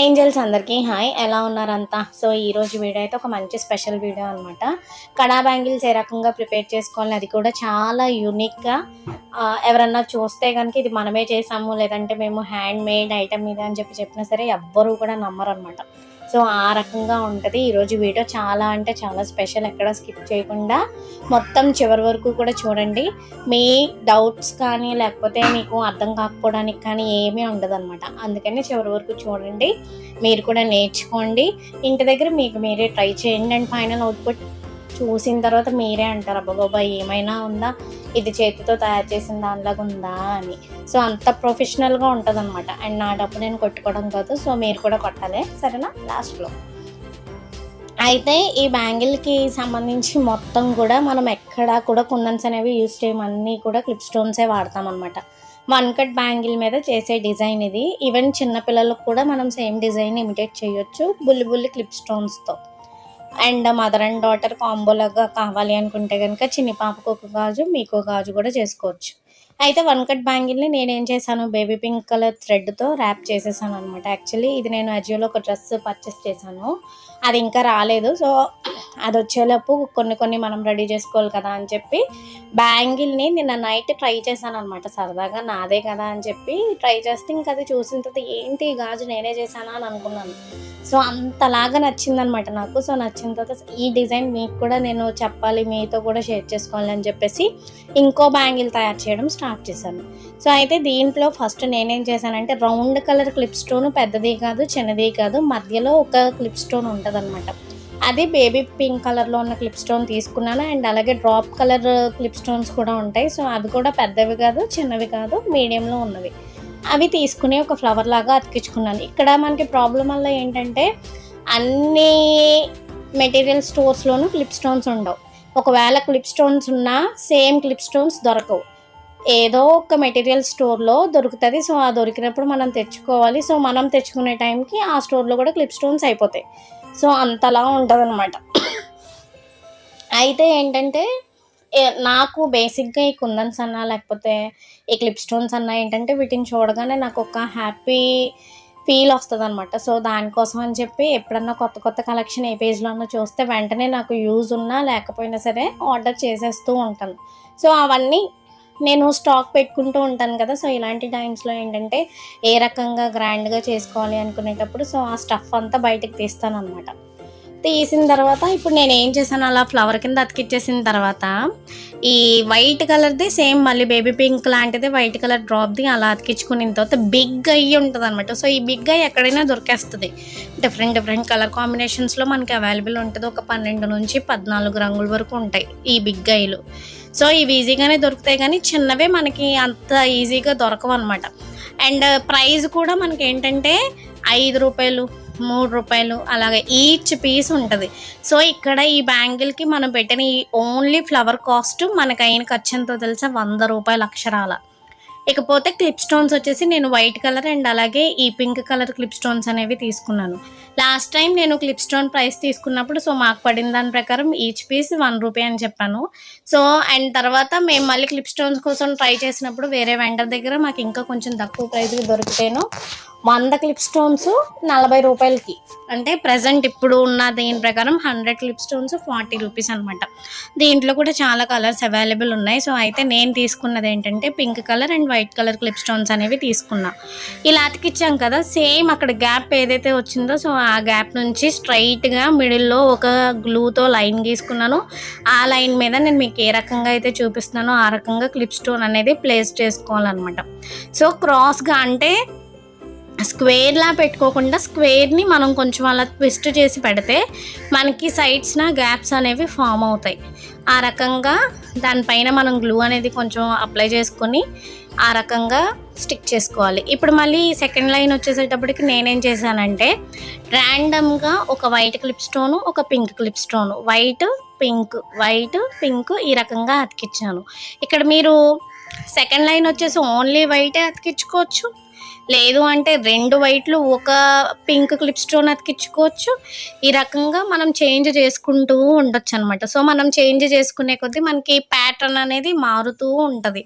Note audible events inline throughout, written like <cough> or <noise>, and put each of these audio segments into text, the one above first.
Angels అందరికీ hi. ఎలా ఉన్నారంతా? So ఈరోజు వీడియో అయితే ఒక మంచి స్పెషల్ వీడియో అనమాట కడా బ్యాంగిల్స్ ఏ రకంగా ప్రిపేర్ చేసుకోవాలి అది కూడా చాలా యూనిక్గా ఎవరన్నా చూస్తే కనుక ఇది మనమే చేసాము లేదంటే మేము హ్యాండ్ మేడ్ ఐటమ్ ఇది అని చెప్పి చెప్పినా సరే ఎవ్వరూ కూడా నమ్మరు అనమాట సో ఆ రకంగా ఉంటుంది. ఈరోజు వీడియో చాలా అంటే చాలా స్పెషల్. ఎక్కడ స్కిప్ చేయకుండా మొత్తం చివరి వరకు కూడా చూడండి. మీ డౌట్స్ కానీ లేకపోతే మీకు అర్థం కాకపోవడానికి కానీ ఏమీ ఉండదు అనమాట అందుకని చివరి వరకు చూడండి. మీరు కూడా నేర్చుకోండి. ఇంటి దగ్గర మీకు మీరే ట్రై చేయండి. అండ్ ఫైనల్ అవుట్పుట్ చూసిన తర్వాత మీరే అంటారు అబ్బాబాబా ఏమైనా ఉందా? ఇది చేతితో తయారు చేసిన దానిలాగా ఉందా? అని. సో అంత ప్రొఫెషనల్గా ఉంటుంది అనమాట అండ్ నా డబ్బు నేను కొట్టుకోవడం కాదు సో మీరు కూడా కొట్టాలి. సరేనా? లాస్ట్లో అయితే ఈ బ్యాంగిల్కి సంబంధించి మొత్తం కూడా మనం ఎక్కడా కూడా కుందన్స్ అనేవి యూజ్ చేయమన్నీ కూడా క్లిప్ స్టోన్సే వాడతాం అనమాట వన్ కట్ బ్యాంగిల్ మీద చేసే డిజైన్ ఇది. ఈవెన్ చిన్నపిల్లలకు కూడా మనం సేమ్ డిజైన్ ఇమిటేట్ చేయొచ్చు బుల్లి బుల్లి క్లిప్ స్టోన్స్తో. అండ్ మదర్ అండ్ డాటర్ కాంబోలాగా కావాలి అనుకుంటే కనుక చిన్ని పాపకు ఒక గాజు మీకు గాజు కూడా చేసుకోవచ్చు. అయితే వన్ కట్ బ్యాంగిల్ని నేనేం చేశాను బేబీ పింక్ కలర్ థ్రెడ్తో ర్యాప్ చేసేసాను అనమాట యాక్చువల్లీ ఇది నేను అజియోలో ఒక డ్రెస్ పర్చేస్ చేశాను. అది ఇంకా రాలేదు. సో అది వచ్చేలోపు కొన్ని కొన్ని మనం రెడీ చేసుకోవాలి కదా అని చెప్పి బ్యాంగిల్ని నిన్న నైట్ ట్రై చేశాను అనమాట సరదాగా నాదే కదా అని చెప్పి ట్రై చేస్తే ఇంకా అది చూసిన తర్వాత ఏంటి ఈ గాజు నేనే చేశానా అని అనుకున్నాను. సో అంతలాగా నచ్చిందనమాట నాకు. సో నచ్చిన తర్వాత ఈ డిజైన్ మీకు కూడా నేను చెప్పాలి మీతో కూడా షేర్ చేసుకోవాలి అని చెప్పేసి ఇంకో బ్యాంగిల్ తయారు చేయడం స్టార్ట్ చేశాను. సో అయితే దీంట్లో ఫస్ట్ నేనేం చేశానంటే రౌండ్ కలర్ క్లిప్ స్టోన్ పెద్దది కాదు చిన్నది కాదు మధ్యలో ఒక క్లిప్ స్టోన్ ఉంటుందనమాట అది బేబీ పింక్ కలర్లో ఉన్న క్లిప్ స్టోన్ తీసుకున్నాను అండ్ అలాగే డ్రాప్ కలర్ క్లిప్ స్టోన్స్ కూడా ఉంటాయి. సో అది కూడా పెద్దవి కాదు చిన్నవి కాదు మీడియంలో ఉన్నవి. అవి తీసుకుని ఒక ఫ్లవర్ లాగా అతికించుకున్నాను. ఇక్కడ మనకి ప్రాబ్లం వల్ల ఏంటంటే అన్ని మెటీరియల్ స్టోర్స్లోనూ క్లిప్ స్టోన్స్ ఉండవు. ఒకవేళ క్లిప్ స్టోన్స్ ఉన్నా సేమ్ క్లిప్ స్టోన్స్ దొరకవు. ఏదో ఒక మెటీరియల్ స్టోర్లో దొరుకుతుంది. సో ఆ దొరికినప్పుడు మనం తెచ్చుకోవాలి. సో మనం తెచ్చుకునే టైంకి ఆ స్టోర్లో కూడా క్లిప్ స్టోన్స్ అయిపోతాయి. సో అంతలా ఉంటుంది <coughs> అయితే ఏంటంటే నాకు బేసిక్గా ఈ కుందన్స్ అన్నా లేకపోతే ఈ క్లిప్ స్టోన్స్ అన్నా ఏంటంటే వీటిని చూడగానే నాకు ఒక హ్యాపీ ఫీల్ వస్తుంది అనమాట సో దానికోసం అని చెప్పి ఎప్పుడన్నా కొత్త కొత్త కలెక్షన్ ఏ పేజ్లో చూస్తే వెంటనే నాకు యూజ్ ఉన్నా లేకపోయినా సరే ఆర్డర్ చేసేస్తూ ఉంటాను. సో అవన్నీ నేను స్టాక్ పెట్టుకుంటూ ఉంటాను కదా సో ఇలాంటి టైమ్స్లో ఏంటంటే ఏ రకంగా గ్రాండ్గా చేసుకోవాలి అనుకునేటప్పుడు సో ఆ స్టఫ్ అంతా బయటకు తీస్తాను అనమాట తీసిన తర్వాత ఇప్పుడు నేను ఏం చేశాను? అలా ఫ్లవర్ కింద అతికిచ్చేసిన తర్వాత ఈ వైట్ కలర్ది సేమ్ మళ్ళీ బేబీ పింక్ లాంటిది వైట్ కలర్ డ్రాప్ది అలా అతికించుకున్న తర్వాత బిగ్ అయ్యి ఉంటుంది అనమాట సో ఈ బిగ్ అయ్యి ఎక్కడైనా దొరికేస్తుంది. డిఫరెంట్ డిఫరెంట్ కలర్ కాంబినేషన్స్లో మనకి అవైలబుల్ ఉంటుంది. ఒక పన్నెండు నుంచి పద్నాలుగు రంగుల వరకు ఉంటాయి ఈ బిగ్ అయ్యలు. సో ఇవి ఈజీగానే దొరుకుతాయి కానీ చిన్నవే మనకి అంత ఈజీగా దొరకవు అనమాట అండ్ ప్రైస్ కూడా మనకి ఏంటంటే ఐదు రూపాయలు మూడు రూపాయలు అలాగే ఈచ్ పీస్ ఉంటుంది. సో ఇక్కడ ఈ బ్యాంగిల్కి మనం పెట్టిన ఈ ఓన్లీ ఫ్లవర్ కాస్ట్ మనకు అయిన ఖర్చు ఎంతో తెలుసా? వంద రూపాయల అక్షరాల. ఇకపోతే క్లిప్ స్టోన్స్ వచ్చేసి నేను వైట్ కలర్ అండ్ అలాగే ఈ పింక్ కలర్ క్లిప్ స్టోన్స్ అనేవి తీసుకున్నాను. లాస్ట్ టైం నేను క్లిప్ స్టోన్ ప్రైస్ తీసుకున్నప్పుడు సో మాకు పడిన దాని ప్రకారం ఈచ్ పీస్ వన్ రూపీ అని చెప్పాను. సో అండ్ తర్వాత మేము మళ్ళీ క్లిప్ స్టోన్స్ కోసం ట్రై చేసినప్పుడు వేరే వెండర్ దగ్గర మాకు ఇంకా కొంచెం తక్కువ ప్రైస్కి దొరికితేను వంద క్లిప్ స్టోన్స్ నలభై రూపాయలకి. అంటే ప్రజెంట్ ఇప్పుడు ఉన్న దీని ప్రకారం hundred clip stones forty rupees అనమాట దీంట్లో కూడా చాలా కలర్స్ అవైలబుల్ ఉన్నాయి. సో అయితే నేను తీసుకున్నది ఏంటంటే pink colour and white colour clip stones అనేవి తీసుకున్నా. ఇలా అతికిచ్చాం కదా సేమ్ అక్కడ గ్యాప్ ఏదైతే వచ్చిందో సో ఆ గ్యాప్ నుంచి స్ట్రైట్గా మిడిల్లో ఒక గ్లూతో లైన్ గీసుకున్నాను. ఆ లైన్ మీద నేను మీకు ఏ రకంగా అయితే చూపిస్తున్నానో ఆ రకంగా క్లిప్ స్టోన్ అనేది ప్లేస్ చేసుకోవాలన్నమాట. సో క్రాస్గా అంటే స్క్వేర్లా పెట్టుకోకుండా స్క్వేర్ని మనం కొంచెం అలా ట్విస్ట్ చేసి పెడితే మనకి సైడ్స్న గ్యాప్స్ అనేవి ఫామ్ అవుతాయి. ఆ రకంగా దానిపైన మనం గ్లూ అనేది కొంచెం అప్లై చేసుకొని ఆ రకంగా స్టిక్ చేసుకోవాలి. ఇప్పుడు మళ్ళీ సెకండ్ లైన్ వచ్చేసేటప్పటికి నేనేం చేశానంటే ర్యాండమ్గా ఒక వైట్ క్లిప్ స్టోను ఒక pink clip stone. White pink white pink ఈ రకంగా అతికిచ్చాను. ఇక్కడ మీరు సెకండ్ లైన్ వచ్చేసి ఓన్లీ వైటే అతికించుకోవచ్చు. లేదు అంటే రెండు వైట్లు ఒక పింక్ క్లిప్ స్టోన్ అతికించుకోవచ్చు. ఈ రకంగా మనం చేంజ్ చేసుకుంటూ ఉండొచ్చు అనమాట సో మనం చేంజ్ చేసుకునే కొద్దీ మనకి ప్యాటర్న్ అనేది మారుతూ ఉంటుంది.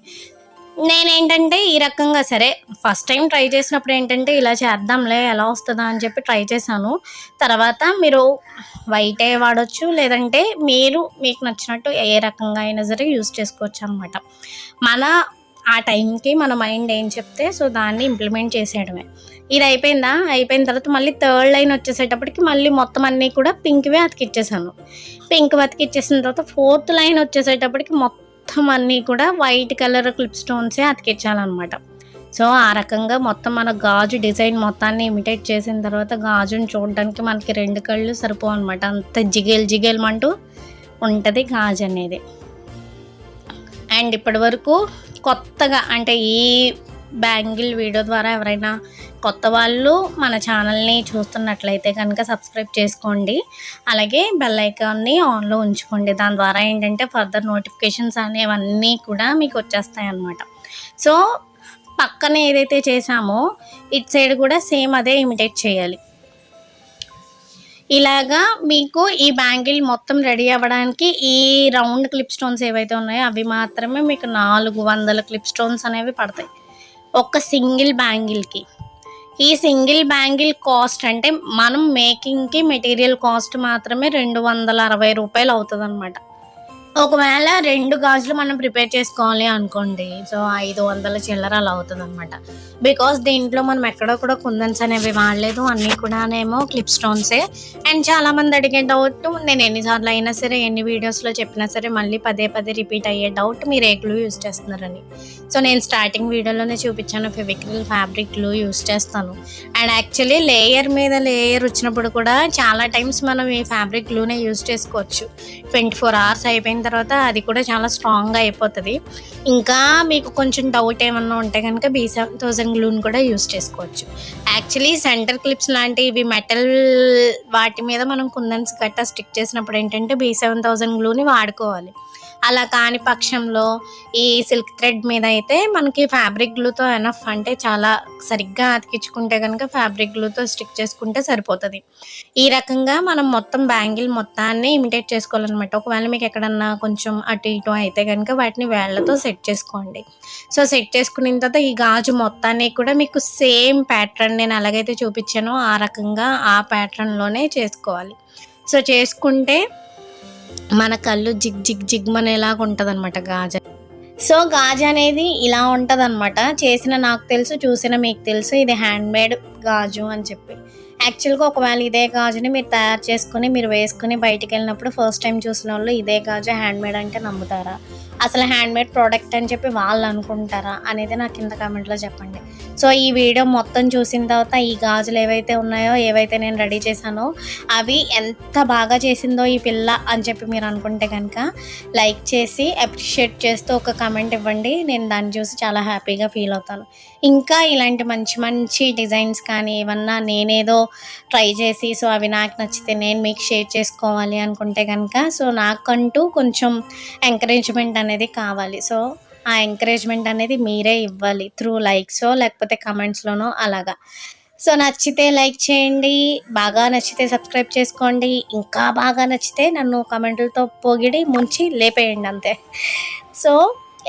నేనేంటంటే ఈ రకంగా సరే ఫస్ట్ టైం ట్రై చేసినప్పుడు ఏంటంటే ఇలా చేద్దాంలే ఎలా వస్తుందా అని చెప్పి ట్రై చేశాను. తర్వాత మీరు వైటే వాడచ్చు లేదంటే మీరు మీకు నచ్చినట్టు ఏ రకంగా అయినా సరే యూస్ చేసుకోవచ్చు అనమాట మన ఆ టైంకి మన మైండ్ ఏం చెప్తే సో దాన్ని ఇంప్లిమెంట్ చేసేయడమే. ఇది అయిపోయిందా? అయిపోయిన తర్వాత మళ్ళీ థర్డ్ లైన్ వచ్చేసేటప్పటికి మళ్ళీ మొత్తం అన్నీ కూడా పింక్వే అతికిచ్చేసాను పింక్ అతికిచ్చేసిన తర్వాత ఫోర్త్ లైన్ వచ్చేసేటప్పటికి మొత్తం అన్నీ కూడా వైట్ కలర్ క్లిప్ స్టోన్సే అతికించాలన్నమాట సో ఆ రకంగా మొత్తం మన గాజు డిజైన్ మొత్తాన్ని ఇమిటేట్ చేసిన తర్వాత గాజుని చూడడానికి మనకి రెండు కళ్ళు సరిపో అనమాట అంత జిగేల్ జిగేల్మంటూ ఉంటుంది గాజు అనేది. అండ్ ఇప్పటి వరకు కొత్తగా అంటే ఈ బ్యాంగిల్ వీడియో ద్వారా ఎవరైనా కొత్త వాళ్ళు మన ఛానల్ని చూస్తున్నట్లయితే కనుక సబ్స్క్రైబ్ చేసుకోండి. అలాగే బెల్ ఐకాన్ని ఆన్లో ఉంచుకోండి. దాని ద్వారా ఏంటంటే ఫర్దర్ నోటిఫికేషన్స్ అనేవన్నీ కూడా మీకు వచ్చేస్తాయి అన్నమాట. సో పక్కన ఏదైతే చేసామో ఇటు సైడ్ కూడా సేమ్ అదే ఇమిటేట్ చేయాలి. ఇలాగా మీకు ఈ బ్యాంగిల్ మొత్తం రెడీ అవ్వడానికి ఈ రౌండ్ క్లిప్ స్టోన్స్ ఏవైతే ఉన్నాయో అవి మాత్రమే మీకు నాలుగు వందల క్లిప్ స్టోన్స్ అనేవి పడతాయి. ఒక సింగిల్ బ్యాంగిల్కి ఈ సింగిల్ బ్యాంగిల్ కాస్ట్ అంటే మనం మేకింగ్కి మెటీరియల్ కాస్ట్ మాత్రమే రెండు వందల అరవై రూపాయలు అవుతుంది అనమాట ఒకవేళ రెండు గాజులు మనం ప్రిపేర్ చేసుకోవాలి అనుకోండి సో ఐదు వందల చిల్లర అలా అవుతుంది అనమాట బికాస్ దీంట్లో మనం ఎక్కడో కూడా కుందన్స్ అనేవి వాడలేదు అన్నీ కూడానేమో క్లిప్ స్టోన్సే అండ్ చాలామంది అడిగే డౌట్ నేను ఎన్నిసార్లు అయినా సరే ఎన్ని వీడియోస్లో చెప్పినా సరే మళ్ళీ పదే పదే రిపీట్ అయ్యే డౌట్ మీరు ఏ గ్లూ యూస్ చేస్తున్నారని. సో నేను స్టార్టింగ్ వీడియోలోనే చూపించాను ఫెవిక్రిల్ ఫ్యాబ్రిక్ గ్లూ యూస్ చేస్తాను. అండ్ యాక్చువల్లీ లేయర్ మీద లేయర్ వచ్చినప్పుడు కూడా చాలా టైమ్స్ మనం ఈ ఫ్యాబ్రిక్ గ్లూనే యూస్ చేసుకోవచ్చు. ట్వంటీ ఫోర్ అవర్స్ అయిపోయిన తర్వాత అది కూడా చాలా స్ట్రాంగ్గా అయిపోతుంది. ఇంకా మీకు కొంచెం డౌట్ ఏమన్నా ఉంటే కనుక బీ సెవెన్ థౌజండ్ గ్లూని కూడా యూస్ చేసుకోవచ్చు. యాక్చువల్లీ సెంటర్ క్లిప్స్ లాంటి ఇవి మెటల్ వాటి మీద మనం కుందన్స్ గట్టా స్టిక్ చేసినప్పుడు ఏంటంటే బీ సెవెన్ థౌజండ్ గ్లూని వాడుకోవాలి. అలా కాని పక్షంలో ఈ సిల్క్ థ్రెడ్ మీద అయితే మనకి ఫ్యాబ్రిక్ గ్లూతో ఎనఫ్ అంటే చాలా సరిగ్గా అతికించుకుంటే కనుక ఫ్యాబ్రిక్ గ్లూతో స్టిక్ చేసుకుంటే సరిపోతుంది. ఈ రకంగా మనం మొత్తం బ్యాంగిల్ మొత్తాన్ని ఇమిటేట్ చేసుకోవాలన్నమాట. ఒకవేళ మీకు ఎక్కడన్నా కొంచెం అటు ఇటు అయితే కనుక వాటిని వేళ్ళతో సెట్ చేసుకోండి. సో సెట్ చేసుకున్న తర్వాత ఈ గాజు మొత్తాన్ని కూడా మీకు సేమ్ ప్యాటర్న్ నేను ఎలాగైతే చూపించానో ఆ రకంగా ఆ ప్యాటర్న్లోనే చేసుకోవాలి. సో చేసుకుంటే మన కళ్ళు జిగ్ జిగ్ జిగ్మనేలాగా ఉంటుంది అనమాట గాజ. సో గాజ అనేది ఇలా ఉంటుంది అనమాట చేసిన నాకు తెలుసు చూసిన మీకు తెలుసు. ఇది హ్యాండ్ మేడ్ గాజు అని చెప్పి. యాక్చువల్గా ఒకవేళ ఇదే గాజుని మీరు తయారు చేసుకుని మీరు వేసుకుని బయటికి వెళ్ళినప్పుడు ఫస్ట్ టైం చూసిన వాళ్ళు ఇదే గాజు హ్యాండ్ మేడ్ అంటే నమ్ముతారా? అసలు హ్యాండ్ మేడ్ ప్రోడక్ట్ అని చెప్పి వాళ్ళు అనుకుంటారా? అనేది నాకు కింద కామెంట్లో చెప్పండి. సో ఈ వీడియో మొత్తం చూసిన తర్వాత ఈ గాజులు ఏవైతే ఉన్నాయో ఏవైతే నేను రెడీ చేశానో అవి ఎంత బాగా చేసిందో ఈ పిల్ల అని చెప్పి మీరు అనుకుంటే కనుక లైక్ చేసి అప్రిషియేట్ చేస్తూ ఒక కమెంట్ ఇవ్వండి. నేను దాన్ని చూసి చాలా హ్యాపీగా ఫీల్ అవుతాను. ఇంకా ఇలాంటి మంచి మంచి డిజైన్స్ కానీ ఏమన్నా నేనేదో ట్రై చేసి సో అవి నాకు నచ్చితే నేను మీకు షేర్ చేసుకోవాలి అనుకుంటే కనుక సో నాకంటూ కొంచెం ఎంకరేజ్మెంట్ అనేది కావాలి. సో ఆ ఎంకరేజ్మెంట్ అనేది మీరే ఇవ్వాలి త్రూ లైక్సో లేకపోతే కమెంట్స్లోనో అలాగా. సో నచ్చితే లైక్ చేయండి బాగా నచ్చితే సబ్స్క్రైబ్ చేసుకోండి ఇంకా బాగా నచ్చితే నన్ను కమెంట్లతో పొగిడి ముంచి లేపేయండి అంతే. సో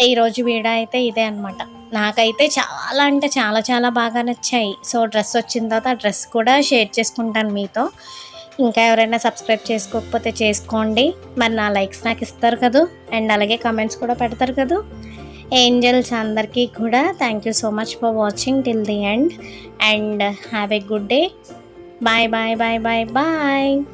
ఈరోజు వీడియో అయితే ఇదే అనమాట నాకైతే చాలా అంటే చాలా చాలా బాగా నచ్చాయి. సో డ్రెస్ వచ్చిన తర్వాత ఆ డ్రెస్ కూడా షేర్ చేసుకుంటాను మీతో. ఇంకా ఎవరైనా సబ్స్క్రైబ్ చేసుకోకపోతే చేసుకోండి. మరి నా లైక్స్ నాకు ఇస్తారు కదా? అండ్ అలాగే కమెంట్స్ కూడా పెడతారు కదా? ఏంజల్స్ అందరికీ కూడా thank you so much for watching till the end and have a good day bye bye bye bye bye